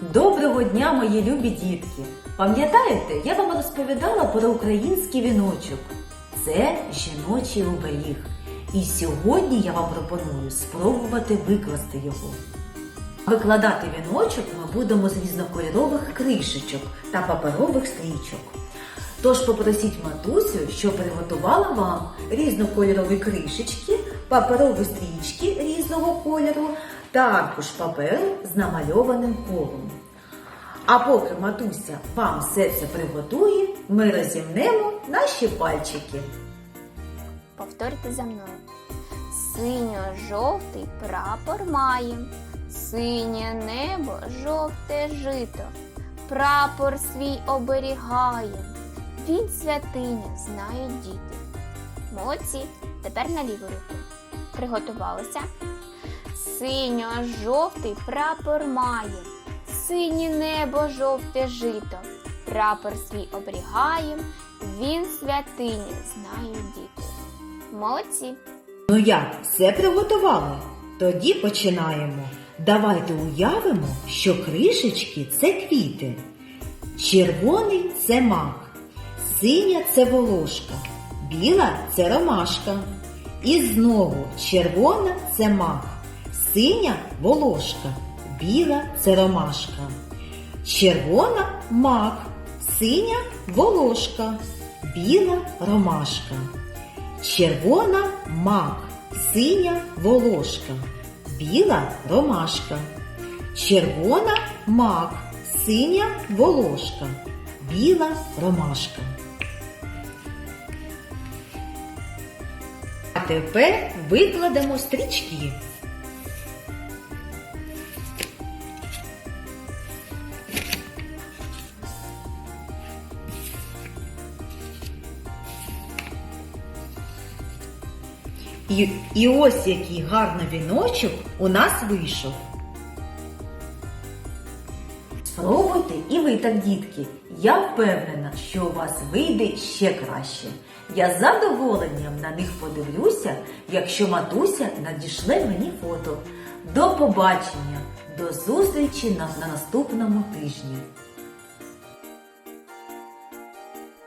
Доброго дня, мої любі дітки! Пам'ятаєте, я вам розповідала про український віночок. Це жіночий оберіг. І сьогодні я вам пропоную спробувати викласти його. Викладати віночок ми будемо з різнокольорових кришечок та паперових стрічок. Тож попросіть матусю, щоб приготувала вам різнокольорові кришечки, паперові стрічки різного кольору та аркуш паперу з намальованим колом. А поки матуся вам все це приготує, ми розімнемо наші пальчики. Повторюйте за мною. Синьо-жовтий прапор має, синє небо, жовте жито, прапор свій оберігає. Він святиня, знають діти. Молодці, тепер на ліву руку. Приготувалися. Синьо-жовтий прапор має, синє небо, жовте жито, прапор свій оберігає, він святиня, знають діти. Молодці! Ну як, все приготували? Тоді починаємо. Давайте уявимо, що кришечки це квіти. Червоний це мак, синя це волошка, біла це ромашка. І знову червона це мак, синя волошка, біла це ромашка. Червона мак, синя волошка, біла ромашка. Червона мак, синя волошка, біла ромашка. Червона мак, синя волошка, біла ромашка. А тепер викладемо стрічки. І, і ось який гарний віночок у нас вийшов. Спробуйте і ви так, дітки. Я впевнена, що у вас вийде ще краще. Я з задоволенням на них подивлюся, якщо матуся надішле мені фото. До побачення, до зустрічі на, на наступному тижні.